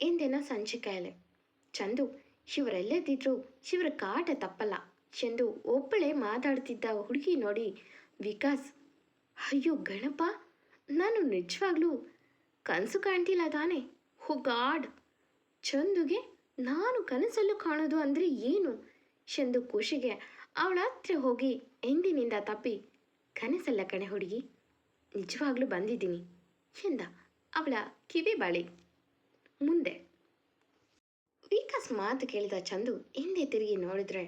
ಇಂದಿನ ಸಂಚಿಕಾಯಲೆ ಚಂದು, ಶಿವರೆಲ್ಲದಿದ್ರೂ ಶಿವರ ಕಾಟ ತಪ್ಪಲ್ಲ. ಚಂದು ಒಬ್ಬಳೇ ಮಾತಾಡ್ತಿದ್ದ ಹುಡುಗಿ ನೋಡಿ ವಿಕಾಸ್, ಅಯ್ಯೋ ಗಣಪ, ನಾನು ನಿಜವಾಗ್ಲೂ ಕನಸು ಕಾಣ್ತಿಲ್ಲ ತಾನೆ? ಹೋ ಗಾಡ್! ಚಂದುಗೆ ನಾನು ಕನಸಲ್ಲೂ ಕಾಣೋದು ಅಂದರೆ ಏನು? ಚಂದು ಖುಷಿಗೆ ಅವಳ ಹತ್ರ ಹೋಗಿ ಎಂದಿನಿಂದ ತಪ್ಪಿ, ಕನಸಲ್ಲ ಕಣೆ ಹುಡುಗಿ, ನಿಜವಾಗ್ಲೂ ಬಂದಿದ್ದೀನಿ ಎಂದ ಅವಳ ಕಿವಿ ಬಳಿ ಮುಂದೆ. ವಿಕಾಸ್ ಮಾತು ಕೇಳಿದ ಚಂದು ಹಿಂದೆ ತಿರುಗಿ ನೋಡಿದ್ರೆ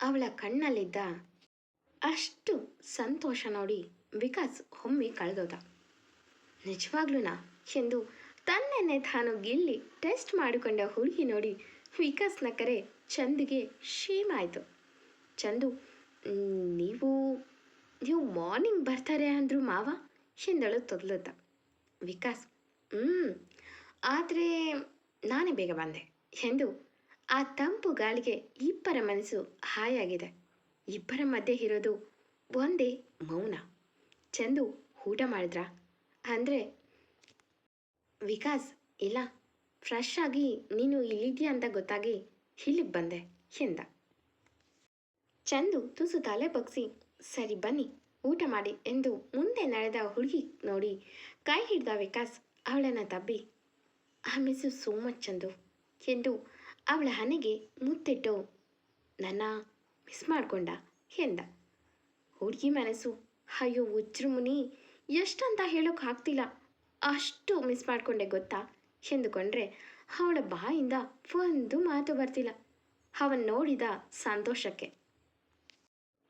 ಅವಳ ಕಣ್ಣಲ್ಲಿದ್ದ ಅಷ್ಟು ಸಂತೋಷ ನೋಡಿ ವಿಕಾಸ್ ಹೊಮ್ಮಿ ಕಳೆದೋದ. ನಿಜವಾಗ್ಲೂನಾ ಎಂದು ತನ್ನೆನ್ನೆ ತಾನು ಗಿಲ್ಲಿ ಟೆಸ್ಟ್ ಮಾಡಿಕೊಂಡ ಹುಡುಗಿ ನೋಡಿ ವಿಕಾಸ್ನ ಕರೆ ಚಂದಿಗೆ ಶೇಮ್ ಆಯಿತು. ಚಂದು "ಮ್, ನೀವು ನೀವು ಮಾರ್ನಿಂಗ್ ಬರ್ತಾರೆ ಅಂದರು ಮಾವ? ಎಂದಳು ತೊದಲುತ್ತ. ವಿಕಾಸ್ ಹ್ಞೂ ಆದರೆ ನಾನೇ ಬೇಗ ಬಂದೆ ಎಂದು ಆ ತಂಪು ಗಾಳಿಗೆ ಇಬ್ಬರ ಮನಸ್ಸು ಹಾಯಾಗಿದೆ. ಇಬ್ಬರ ಮಧ್ಯೆ ಇರೋದು ಒಂದೇ ಮೌನ. ಚಂದು ಊಟ ಮಾಡಿದ್ರಾ? ಅಂದರೆ, ವಿಕಾಸ್, ಇಲ್ಲ ಫ್ರೆಶ್ ಆಗಿ ನೀನು ಇಲ್ಲಿದ್ಯಾ ಅಂತ ಗೊತ್ತಾಗಿ ಇಲ್ಲಿಗೆ ಬಂದೆ ಎಂದ. ಚಂದು ತುಸು ತಲೆ ಬಗ್ಸಿ, ಸರಿ ಬನ್ನಿ, ಊಟ ಮಾಡಿ ಎಂದು ಮುಂದೆ ನಡೆದ ಹುಡುಗಿ ನೋಡಿ ಕೈ ಹಿಡ್ದ ವಿಕಾಸ್ ಅವಳನ್ನು ತಬ್ಬಿ I miss so much Chandu ಎಂದು ಅವಳ ಹಣೆಗೆ ಮುತ್ತಿಟ್ಟು, ನನ್ನ ಮಿಸ್ ಮಾಡಿಕೊಂಡ? ಎಂದ. ಹುಡುಗಿ ಮನಸ್ಸು, ಅಯ್ಯೋ, ಉಜ್ರು ಮುನಿ, ಎಷ್ಟಂತ ಹೇಳೋಕೆ ಆಗ್ತಿಲ್ಲ. ಅಷ್ಟು ಮಿಸ್ ಮಾಡಿಕೊಂಡೆ ಗೊತ್ತಾ? ಎಂದುಕೊಂಡ್ರೆ, ಅವಳ ಬಾಯಿಂದ ಒಂದು ಮಾತು ಬರ್ತಿಲ್ಲ. ಅವನ್ ನೋಡಿದ ಸಂತೋಷಕ್ಕೆ.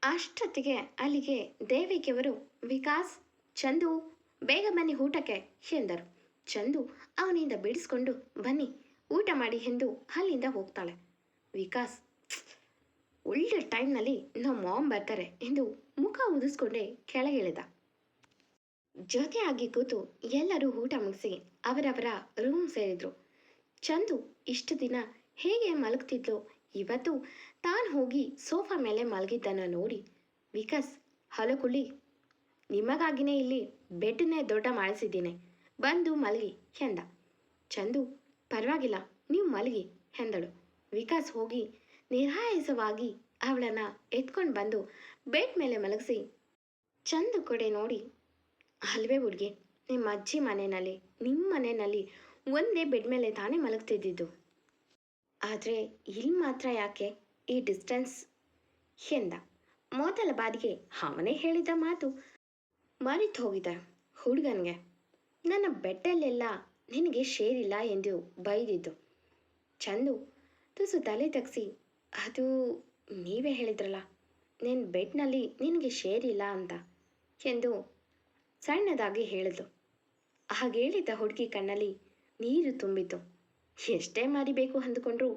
ಅಷ್ಟೊತ್ತಿಗೆ ಅಲ್ಲಿಗೆ ದೇವಿಕೆಯವರು, ವಿಕಾಸ್, ಚಂದು, ಬೇಗ ಬನ್ನಿ ಊಟಕ್ಕೆ, ಎಂದರು. ಚಂದು ಅವನಿಂದ ಬಿಡಿಸ್ಕೊಂಡು ಬನ್ನಿ, ಊಟ ಮಾಡಿ ಎಂದು ಅಲ್ಲಿಂದ ಹೋಗ್ತಾಳೆ. ವಿಕಾಸ್, ಒಳ್ಳೆ ಟೈಮ್ನಲ್ಲಿ ನಮ್ಮ ಮಾಮ್ ಬರ್ತಾರೆ ಎಂದು ಮುಖ ಉದಿಸ್ಕೊಂಡೇ ಕೆಳಗಿಳಿದ. ಜೊತೆಯಾಗಿ ಕೂತು ಎಲ್ಲರೂ ಊಟ ಮುಗಿಸಿ ಅವರವರ ರೂಮ್ ಸೇರಿದ್ರು. ಚಂದು ಇಷ್ಟು ದಿನ ಹೇಗೆ ಮಲಗ್ತಿದ್ಲು ಇವತ್ತು ತಾನು ಹೋಗಿ ಸೋಫಾ ಮೇಲೆ ಮಲಗಿದ್ದನ್ನು ನೋಡಿ ವಿಕಾಸ್, ಹಲೋ ಕುಳಿ ನಿಮಗಾಗಿನೇ ಇಲ್ಲಿ ಬೆಡ್ನೇ ದೊಡ್ಡ ಮಾಡಿಸಿದ್ದೀನಿ. ಬಂದು ಮಲಗಿ ಎಂದ ಚಂದು, ಪರವಾಗಿಲ್ಲ, ನೀವು ಮಲಗಿ ಎಂದಳು ವಿಕಾಸ್ ಹೋಗಿ, ನಿರಾಯಸವಾಗಿ ಅವಳನ್ನು ಎತ್ಕೊಂಡು ಬಂದು ಬೆಡ್ ಮೇಲೆ ಮಲಗಿಸಿ, ಚಂದು ಕಡೆ ನೋಡಿ, ಅಲ್ವೇ ಹುಡುಗಿ, ನಿಮ್ಮ ಅಜ್ಜಿ ಮನೆಯಲ್ಲಿ ನಿಮ್ಮ ಮನೆಯಲ್ಲಿ ಒಂದೇ ಬೆಡ್ ಮೇಲೆ ತಾನೇ ಮಲಗ್ತಿದ್ದಿದ್ದು. ಆದರೆ ಇಲ್ಲಿ ಮಾತ್ರ ಯಾಕೆ ಈ ಡಿಸ್ಟೆನ್ಸ್? ಎಂದ, ಮೊದಲ ಬಾರಿಗೆ ಅವನೇ ಹೇಳಿದ ಮಾತು ಮರೆತು ಹೋಗಿದೆ ಹುಡುಗನಿಗೆ. ನನ್ನ ಬೆಟ್ಟಲ್ಲೆಲ್ಲ ನಿನಗೆ ಶೇರಿಲ್ಲ ಎಂದು ಬೈದಿದ್ದು. ಚಂದು, ತುಸು ತಲೆ ತಗ್ಸಿ, ಅದು ನೀವೇ ಹೇಳಿದ್ರಲ್ಲ ನಿನ್ನ ಬೆಡ್ನಲ್ಲಿ ನಿನಗೆ ಶೇರಿಲ್ಲ ಅಂತ ಎಂದು ಸಣ್ಣದಾಗಿ ಹೇಳಿದ್ಲು ಹಾಗೇಳಿದ ಹುಡುಗಿ ಕಣ್ಣಲ್ಲಿ ನೀರು ತುಂಬಿತು ಎಷ್ಟೇ ಮರಿಬೇಕು ಅಂದುಕೊಂಡ್ರೂ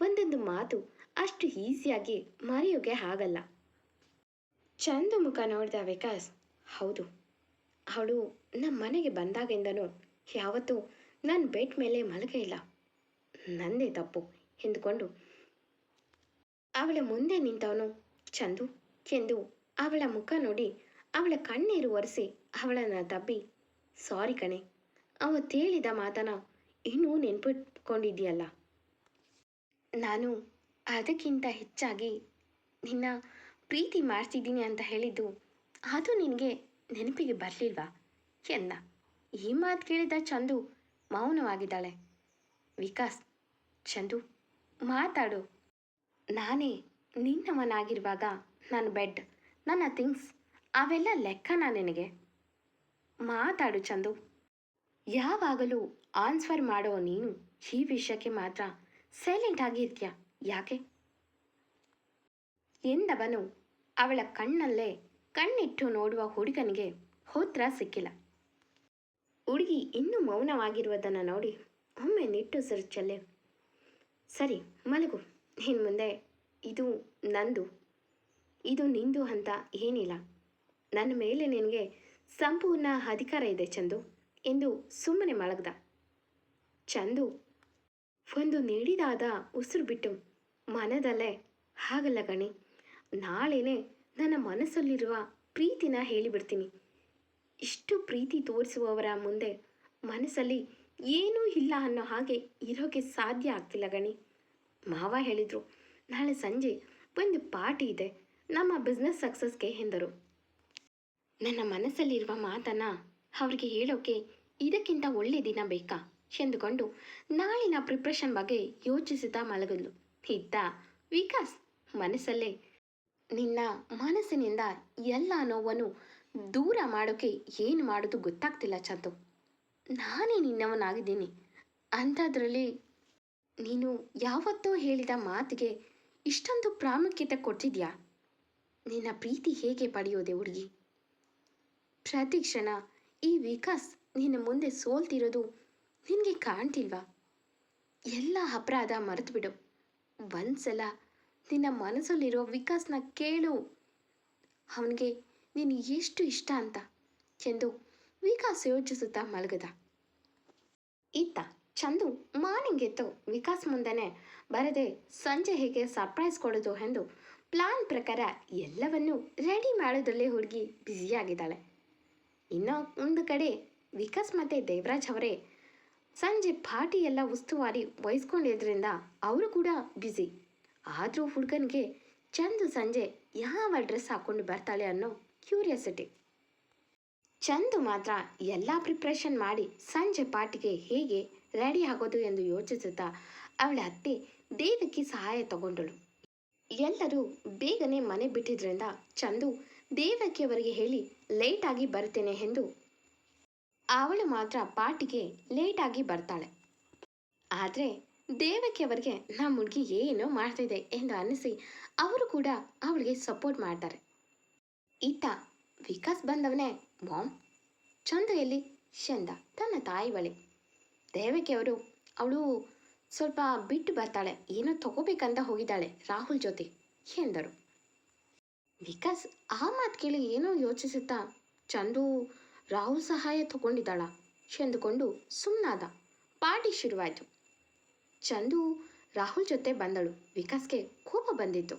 ಒಂದೊಂದು ಮಾತು ಅಷ್ಟು ಈಸಿಯಾಗಿ ಮರೆಯೋಕೆ ಆಗಲ್ಲ. ಚಂದು ಮುಖ ನೋಡಿದ ವಿಕಾಸ್, ಹೌದು, ಅವಳು ನಮ್ಮ ಮನೆಗೆ ಬಂದಾಗಿಂದನೂ ಯಾವತ್ತೂ ನನ್ನ ಬೆಡ್ ಮೇಲೆ ಮಲಗೇ ಇಲ್ಲ. ನಂದೇ ತಪ್ಪು ಎಂದುಕೊಂಡು ಅವಳ ಮುಂದೆ ನಿಂತವನು ಚಂದು ಎಂದು ಅವಳ ಮುಖ ನೋಡಿ ಅವಳ ಕಣ್ಣೀರು ಒರೆಸಿ ಅವಳನ್ನು ತಬ್ಬಿ ಸಾರಿ ಕಣೆ ಅವತ್ತೇಳಿದ ಮಾತನ ಇನ್ನೂ ನೆನಪಿಟ್ಕೊಂಡಿದ್ದೀಯಲ್ಲ. ನಾನು ಅದಕ್ಕಿಂತ ಹೆಚ್ಚಾಗಿ ನಿನ್ನ ಪ್ರೀತಿ ಮಾಡ್ತಿದ್ದೀನಿ ಅಂತ ಹೇಳಿದ್ದು, ಅದು ನಿನಗೆ ನೆನಪಿಗೆ ಬರಲಿಲ್ವಾ? ಎಂದ ಈ ಮಾತು ಕೇಳಿದ ಚಂದು ಮೌನವಾಗಿದ್ದಾಳೆ. ವಿಕಾಸ್, ಚಂದು, ಮಾತಾಡು. ನಾನೇ ನಿನ್ನವನಾಗಿರುವಾಗ ನನ್ನ ಬೆಡ್, ನನ್ನ ಥಿಂಗ್ಸ್, ಅವೆಲ್ಲ ಲೆಕ್ಕನಾ ನಿನಗೆ? ಮಾತಾಡು ಚಂದು. ಯಾವಾಗಲೂ ಆನ್ಸರ್ ಮಾಡೋ ನೀನು ಈ ವಿಷಯಕ್ಕೆ ಮಾತ್ರ ಸೈಲೆಂಟ್ ಆಗಿರ್ತೀಯ? ಯಾಕೆ? ಎಂದವನು ಅವಳ ಕಣ್ಣಲ್ಲೇ ಕಣ್ಣಿಟ್ಟು ನೋಡುವ ಹುಡುಗನಿಗೆ ಹೋತ್ರ ಸಿಕ್ಕಿಲ್ಲ. ಹುಡುಗಿ ಇನ್ನೂ ಮೌನವಾಗಿರುವುದನ್ನು ನೋಡಿ ಒಮ್ಮೆ ನಿಟ್ಟುಸಿರು ಚೆಲ್ಲೆ. ಸರಿ, ಮಲಗು. ಇನ್ನು ಮುಂದೆ ಇದು ನಂದು. ಇದು ನಿಂದು ಅಂತ ಏನಿಲ್ಲ. ನನ್ನ ಮೇಲೆ ನಿನಗೆ ಸಂಪೂರ್ಣ ಅಧಿಕಾರ ಇದೆ ಚಂದು ಎಂದು ಸುಮ್ಮನೆ ಮಲಗ್ದ. ಚಂದು, ಒಂದು ನೀಡಿದಾದ ಉಸಿರು ಬಿಟ್ಟು ಮನದಲ್ಲೇ, ಹಾಗಲ್ಲ ಗಣಿ. ನಾಳೆನೇ ನನ್ನ ಮನಸ್ಸಲ್ಲಿರುವ ಪ್ರೀತಿನ ಹೇಳಿಬಿಡ್ತೀನಿ. ಇಷ್ಟು ಪ್ರೀತಿ ತೋರಿಸುವವರ ಮುಂದೆ ಮನಸ್ಸಲ್ಲಿ ಏನೂ ಇಲ್ಲ ಅನ್ನೋ ಹಾಗೆ ಇರೋಕ್ಕೆ ಸಾಧ್ಯ ಆಗ್ತಿಲ್ಲ ಗಣಿ. ಮಾವ ಹೇಳಿದರು, ನಾಳೆ ಸಂಜೆ ಒಂದು ಪಾರ್ಟಿ ಇದೆ, ನಮ್ಮ ಬಿಸ್ನೆಸ್ ಸಕ್ಸಸ್ಗೆ ಎಂದರು. ನನ್ನ ಮನಸ್ಸಲ್ಲಿರುವ ಮಾತನ್ನು ಅವ್ರಿಗೆ ಹೇಳೋಕೆ ಇದಕ್ಕಿಂತ ಒಳ್ಳೆ ದಿನ ಬೇಕಾ? ಎಂದುಕೊಂಡು ನಾಳಿನ ಪ್ರಿಪ್ರೇಷನ್ ಬಗ್ಗೆ ಯೋಚಿಸುತ್ತಾ ಮಲಗಲು ಇದ್ದ ವಿಕಾಸ್ ಮನಸ್ಸಲ್ಲೇ, ನಿನ್ನ ಮನಸ್ಸಿನಿಂದ ಎಲ್ಲ ನೋವನ್ನು ದೂರ ಮಾಡೋಕೆ ಏನು ಮಾಡೋದು ಗೊತ್ತಾಗ್ತಿಲ್ಲ ಚಂದು ನಾನೇ ನಿನ್ನವನಾಗಿದ್ದೀನಿ. ಅಂಥದ್ರಲ್ಲಿ ನೀನು ಯಾವತ್ತೋ ಹೇಳಿದ ಮಾತಿಗೆ ಇಷ್ಟೊಂದು ಪ್ರಾಮುಖ್ಯತೆ ಕೊಟ್ಟಿದ್ಯಾ? ನಿನ್ನ ಪ್ರೀತಿ ಹೇಗೆ ಪಡೆಯೋದೆ ಹುಡುಗಿ ಪ್ರತಿ ಕ್ಷಣ ಈ ವಿಕಾಸ್ ನಿನ್ನ ಮುಂದೆ ಸೋಲ್ತಿರೋದು ನಿನಗೆ ಕಾಣ್ತಿಲ್ವಾ? ಎಲ್ಲ ಅಪರಾಧ ಮರೆತು ಬಿಡು ಒಂದ್ಸಲ ನಿನ್ನ ಮನಸ್ಸಲ್ಲಿರೋ ವಿಕಾಸ್ನ ಕೇಳು. ಅವನಿಗೆ ನೀನು ಎಷ್ಟು ಇಷ್ಟ ಅಂತ? ಎಂದು ವಿಕಾಸ್ ಯೋಚಿಸುತ್ತಾ ಮಲಗದ. ಇತ್ತ, ಚಂದು, ಮಾರ್ನಿಂಗ್ ಎದ್ದು ವಿಕಾಸ್ ಮುಂದೆನೆ ಬರದೆ ಸಂಜೆ ಹೇಗೆ ಸರ್ಪ್ರೈಸ್ ಕೊಡೋದು ಎಂದು ಪ್ಲಾನ್ ಪ್ರಕಾರ ಎಲ್ಲವನ್ನೂ ರೆಡಿ ಮಾಡೋದ್ರಲ್ಲೇ ಹುಡುಗಿ ಬ್ಯುಸಿಯಾಗಿದ್ದಾಳೆ ಇನ್ನೂ ಒಂದು ಕಡೆ ವಿಕಾಸ್ ಮತ್ತು ದೇವರಾಜ್ ಅವರೇ ಸಂಜೆ ಪಾರ್ಟಿ ಎಲ್ಲ ಉಸ್ತುವಾರಿ ವಹಿಸ್ಕೊಂಡಿದ್ದರಿಂದ ಅವರು ಕೂಡ ಬ್ಯುಸಿ ಆದರೂ ಹುಡುಗನಿಗೆ ಚಂದು ಸಂಜೆ ಯಾವ ಡ್ರೆಸ್ ಹಾಕ್ಕೊಂಡು ಬರ್ತಾಳೆ ಅನ್ನೋ ಕ್ಯೂರಿಯಾಸಿಟಿ ಚಂದು ಮಾತ್ರ ಎಲ್ಲ ಪ್ರಿಪ್ರೇಷನ್ ಮಾಡಿ ಸಂಜೆ ಪಾರ್ಟಿಗೆ ಹೇಗೆ ರೆಡಿ ಆಗೋದು ಎಂದು ಯೋಚಿಸುತ್ತಾ ಅವಳ ಅತ್ತೆ ದೇವಕ್ಕೆ ಸಹಾಯ ತಗೊಂಡಳು. ಎಲ್ಲರೂ ಬೇಗನೆ ಮನೆ ಬಿಟ್ಟಿದ್ರಿಂದ ಚಂದು ದೇವಕಿಯವರಿಗೆ ಹೇಳಿ ಲೇಟಾಗಿ ಬರ್ತೇನೆ ಎಂದು ಅವಳು ಮಾತ್ರ ಪಾರ್ಟಿಗೆ ಲೇಟಾಗಿ ಬರ್ತಾಳೆ. ಆದರೆ ದೇವಕಿಯವರಿಗೆ ನಮ್ಮ ಹುಡುಗಿ ಏನೋ ಮಾಡ್ತಿದೆ ಎಂದು ಅನ್ನಿಸಿ ಅವರು ಕೂಡ ಅವಳಿಗೆ ಸಪೋರ್ಟ್ ಮಾಡ್ತಾರೆ. ಈತ ವಿಕಾಸ್ ಬಂದವನೇ ಮಾಮ್. ಚಂದು ಎಲ್ಲಿ ಚಂದ ತನ್ನ ತಾಯಿ ಬಳಿ. ದೇವಕ್ಕೆ ಅವರು, ಅವಳು ಸ್ವಲ್ಪ ಬಿಟ್ಟು ಬರ್ತಾಳೆ, ಏನೋ ತಗೋಬೇಕಂತ ಹೋಗಿದ್ದಾಳೆ, ರಾಹುಲ್ ಜೊತೆ, ಎಂದರು. ವಿಕಾಸ್ ಆ ಮಾತು ಕೇಳಿ ಏನೋ ಯೋಚಿಸುತ್ತಾ, ಚಂದು ರಾಹುಲ್ ಸಹಾಯ ತಗೊಂಡಿದ್ದಾಳ, ಎಂದುಕೊಂಡು ಸುಮ್ಮನಾದ ಪಾರ್ಟಿ ಶುರುವಾಯಿತು. ಚಂದು ರಾಹುಲ್ ಜೊತೆ ಬಂದಳು. ವಿಕಾಸ್ಗೆ ಕೋಪ ಬಂದಿತ್ತು.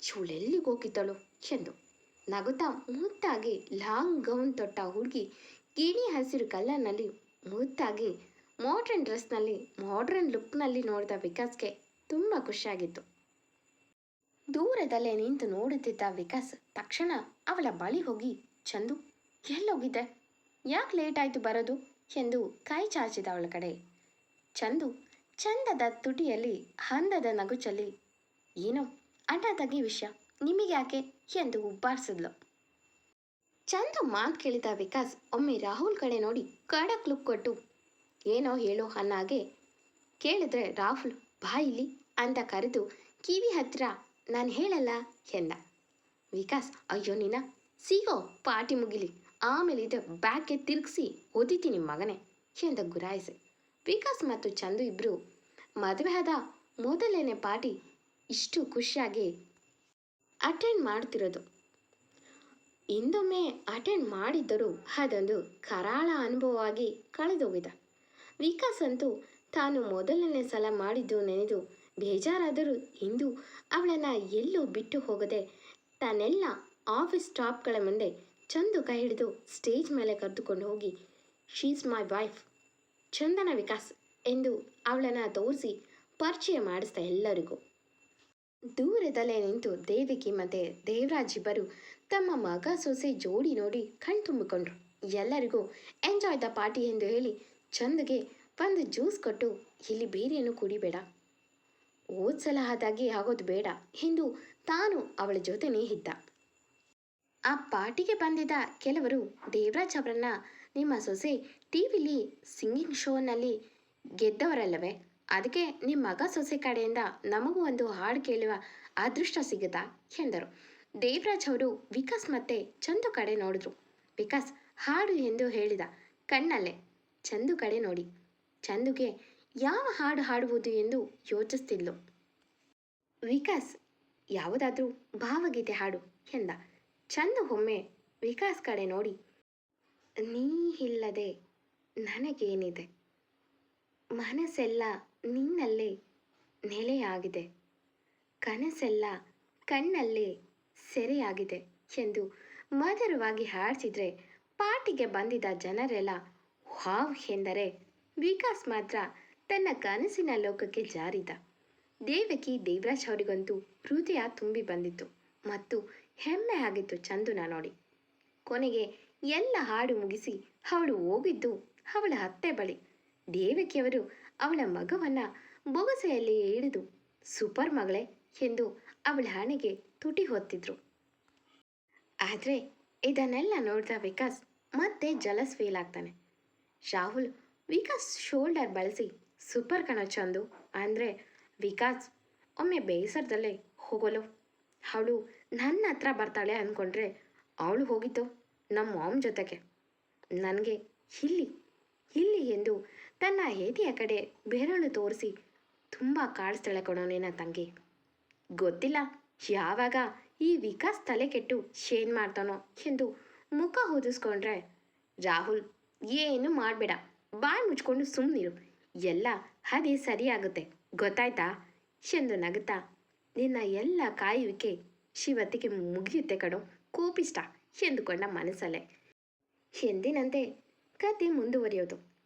ಚೂಳೆಲ್ಲಿಗೆ ಹೋಗಿದ್ದಳು? ಎಂದು ನಗುತ್ತಾ ಮುತ್ತಾಗಿ ಲಾಂಗ್ ಗೌನ್ ತೊಟ್ಟ ಹುಡುಗಿ ಗಿಣಿ ಹಸಿರು ಕಲ್ಲರ್ನಲ್ಲಿ ಮುದ್ದಾಗಿ ಮಾಡ್ರನ್ ಡ್ರೆಸ್ನಲ್ಲಿ ಮಾಡ್ರನ್ ಲುಕ್ನಲ್ಲಿ ನೋಡಿದ ವಿಕಾಸ್ಗೆ ತುಂಬ ಖುಷಿಯಾಗಿತ್ತು. ದೂರದಲ್ಲೇ ನಿಂತು ನೋಡುತ್ತಿದ್ದ ವಿಕಾಸ್ ತಕ್ಷಣ ಅವಳ ಬಳಿ ಹೋಗಿ, ಚಂದು, ಎಲ್ಲೋಗಿದ್ದೆ? ಯಾಕೆ ಲೇಟ್ ಆಯಿತು ಬರೋದು? ಎಂದು ಕೈ ಚಾಚಿದ ಅವಳ ಕಡೆ. ಚಂದು ಚಂದದ ತುಟಿಯಲ್ಲಿ ಹಂದದ ನಗುಚಲ್ಲಿ, ಏನೋ ತಗಿ ವಿಷಯ. ನಿಮಗ್ಯಾಕೆ ಎಂದು ಉಬ್ಬಾರಿಸಿದ್ಲು. ಚಂದು ಮಾತು ಕೇಳಿದ ವಿಕಾಸ್ ಒಮ್ಮೆ ರಾಹುಲ್ ಕಡೆ ನೋಡಿ ಕಡಕ್ ಲುಕ್ ಕೊಟ್ಟು, ಏನೋ ಹೇಳೋ ಅನ್ನಾಗೆ ಕೇಳಿದ್ರೆ ರಾಹುಲ್, ಬಾ ಇಲ್ಲಿ ಅಂತ ಕರೆದು, ಕಿವಿ ಹತ್ತಿರ, ನಾನು ಹೇಳಲ್ಲ ಎಂದ. ವಿಕಾಸ್, ಅಯ್ಯೋ ನೀನ, ಸಿಗೋ, ಪಾರ್ಟಿ ಮುಗಿಲಿ. ಆಮೇಲೆ ಇದು ಬ್ಯಾಗ್ಗೆ ತಿರುಗಿಸಿ ಓದಿತೀನಿ ಮಗನೇ ಎಂದ ಗುರಾಯಿಸಿ. ವಿಕಾಸ್ ಮತ್ತು ಚಂದು ಇಬ್ಬರು ಮದುವೆ ಆದ ಮೊದಲನೇ ಪಾರ್ಟಿ ಇಷ್ಟು ಖುಷಿಯಾಗಿ ಅಟೆಂಡ್ ಮಾಡ್ತಿರೋದು. ಇಂದೊಮ್ಮೆ ಅಟೆಂಡ್ ಮಾಡಿದ್ದರೂ ಅದೊಂದು ಕರಾಳ ಅನುಭವವಾಗಿ ಕಳೆದೋಗಿದ. ವಿಕಾಸ್ ಅಂತೂ ತಾನು ಮೊದಲನೇ ಸಲ ಮಾಡಿದ್ದು ನೆನೆದು ಬೇಜಾರಾದರೂ ಇಂದು ಅವಳನ್ನು ಎಲ್ಲೂ ಬಿಟ್ಟು ಹೋಗದೆ ತನ್ನೆಲ್ಲ ಆಫೀಸ್ ಸ್ಟಾಪ್ಗಳ ಮುಂದೆ ಚಂದು ಕೈ ಹಿಡಿದು ಸ್ಟೇಜ್ ಮೇಲೆ ಕರೆದುಕೊಂಡು ಹೋಗಿ she's my wife Chandana Vikas ಎಂದು ಅವಳನ್ನು ತೋರಿಸಿ ಪರಿಚಯ ಮಾಡಿಸ್ತಾ ಎಲ್ಲರಿಗೂ. ದೂರದಲ್ಲೇ ನಿಂತು ದೇವಿಕಿ ಮತ್ತೆ ದೇವರಾಜ್ ಇಬ್ಬರು ತಮ್ಮ ಮಗ ಸೊಸೆ ಜೋಡಿ ನೋಡಿ ಕಣ್ತುಂಬಿಕೊಂಡ್ರು ಎಲ್ಲರಿಗೂ ಎಂಜಾಯ್ ದ ಪಾರ್ಟಿ ಎಂದು ಹೇಳಿ ಚಂದಗೆ ಒಂದು ಜ್ಯೂಸ್ ಕೊಟ್ಟು ಇಲ್ಲಿ ಬೇರೆಯನ್ನು ಕುಡಿಬೇಡ. ಓದ್ಸಲ ಆದಾಗೆ ಆಗೋದು ಬೇಡ ಎಂದು ತಾನು ಅವಳ ಜೊತೆನೇ ಇದ್ದ. ಆ ಪಾರ್ಟಿಗೆ ಬಂದಿದ್ದ ಕೆಲವರು ದೇವರಾಜ್ ಅವರನ್ನ ನಿಮ್ಮ ಸೊಸೆ ಟಿ ವಿಲಿ ಸಿಂಗಿಂಗ್ ಶೋನಲ್ಲಿ ಗೆದ್ದವರಲ್ಲವೇ? ಅದಕ್ಕೆ ನಿಮ್ಮ ಮಗ ಸೊಸೆ ಕಡೆಯಿಂದ ನಮಗೂ ಒಂದು ಹಾಡು ಕೇಳುವ ಅದೃಷ್ಟ ಸಿಗುತ್ತಾ? ಎಂದರು. ದೇವರಾಜ್ ಅವರು ವಿಕಾಸ್ ಮತ್ತೆ ಚಂದು ಕಡೆ ನೋಡಿದ್ರು. ವಿಕಾಸ್, ಹಾಡು ಎಂದು ಹೇಳಿದ ಕಣ್ಣಲ್ಲೇ. ಚಂದು ಕಡೆ ನೋಡಿ. ಚಂದುಗೆ ಯಾವ ಹಾಡು ಹಾಡುವುದು ಎಂದು ಯೋಚಿಸ್ತಿದ್ಲು? ವಿಕಾಸ್, ಯಾವುದಾದ್ರೂ ಭಾವಗೀತೆ ಹಾಡು, ಎಂದ. ಚಂದು ಒಮ್ಮೆ ವಿಕಾಸ್ ಕಡೆ ನೋಡಿ. ನೀ ಇಲ್ಲದೆ ನನಗೇನಿದೆ. ಮನಸ್ಸೆಲ್ಲ ನಿನ್ನಲ್ಲೇ ನೆಲೆಯಾಗಿದೆ. ಕನಸೆಲ್ಲ ಕಣ್ಣಲ್ಲೇ ಸೆರೆಯಾಗಿದೆ ಎಂದು ಮಧುರವಾಗಿ ಹಾಡ್ತಿದ್ರೆ ಪಾರ್ಟಿಗೆ ಬಂದಿದ್ದ ಜನರೆಲ್ಲ ವಾವ್ ಎಂದರೆ ವಿಕಾಸ್ ಮಾತ್ರ ತನ್ನ ಕನಸಿನ ಲೋಕಕ್ಕೆ ಜಾರಿದ. ದೇವಕಿ ದೇವರಾಜ್ ಅವರಿಗಂತೂ ಹೃದಯ ತುಂಬಿ ಬಂದಿತ್ತು ಮತ್ತು ಹೆಮ್ಮೆ ಆಗಿತ್ತು ಚಂದುನ ನೋಡಿ. ಕೊನೆಗೆ ಎಲ್ಲ ಹಾಡು ಮುಗಿಸಿ ಅವಳು ಹೋಗಿದ್ದು ಅವಳ ಅತ್ತೆ ಬಳಿ. ದೇವಕಿಯವರು ಅವಳ ಮಗವನ್ನ ಬೊಗಸೆಯಲ್ಲಿ ಹಿಡಿದು ಸೂಪರ್ ಮಗಳೇ ಎಂದು ಅವಳ ಹಣೆಗೆ ತುಟಿ ಹೊತ್ತಿದ್ರು. ಆದರೆ ಇದನ್ನೆಲ್ಲ ನೋಡಿದ ವಿಕಾಸ್ ಮತ್ತೆ ಜಲಸ್ ಫೀಲ್ ಆಗ್ತಾನೆ. ರಾಹುಲ್ ವಿಕಾಸ್ ಶೋಲ್ಡರ್ ಬಳಸಿ ಸೂಪರ್ ಕಣ ಚಂದು ಅಂದರೆ, ವಿಕಾಸ್, ಒಮ್ಮೆ ಬೇಸರದಲ್ಲೇ ಹೋಗಲು. ಅವಳು ನನ್ನ ಹತ್ರ ಬರ್ತಾಳೆ ಅಂದ್ಕೊಂಡ್ರೆ ಅವಳು ಹೋಗಿತ್ತು ನಮ್ಮ ಮಾಮ್ ಜೊತೆಗೆ. ನನಗೆ ಇಲ್ಲಿ ಇಲ್ಲಿ ಎಂದು ತನ್ನ ಹೇತಿಯ ಕಡೆ ಬೆರಳು ತೋರಿಸಿ, ತುಂಬ ಕಾಡಿಸ್ತಾಳೆ ಕಣೋ ನಿನ್ನ ತಂಗಿ. ಗೊತ್ತಿಲ್ಲ ಯಾವಾಗ ಈ ವಿಕಾಸ್ ತಲೆ ಕೆಟ್ಟು ಶೇನ್ ಮಾಡ್ತಾನೋ ಎಂದು ಮುಖ ಹೊದಿಸ್ಕೊಂಡ್ರೆ, ರಾಹುಲ್, ಏನು ಮಾಡಬೇಡ. ಬಾಯಿ ಮುಚ್ಕೊಂಡು ಸುಮ್ಮನಿರು ಎಲ್ಲ ಅದೇ ಸರಿಯಾಗುತ್ತೆ. ಗೊತ್ತಾಯ್ತಾ? ಎಂದು ನಗುತ್ತಾ, ನಿನ್ನ ಎಲ್ಲ ಕಾಯುವಿಕೆ ಶಿವತ್ತಿಗೆ ಮುಗಿಯುತ್ತೆ ಕಣೋ ಕೋಪಿಷ್ಟ ಎಂದುಕೊಂಡ ಮನಸ್ಸಲ್ಲೇ. ಎಂದಿನಂತೆ ಕತೆ ಮುಂದುವರಿಯೋದು.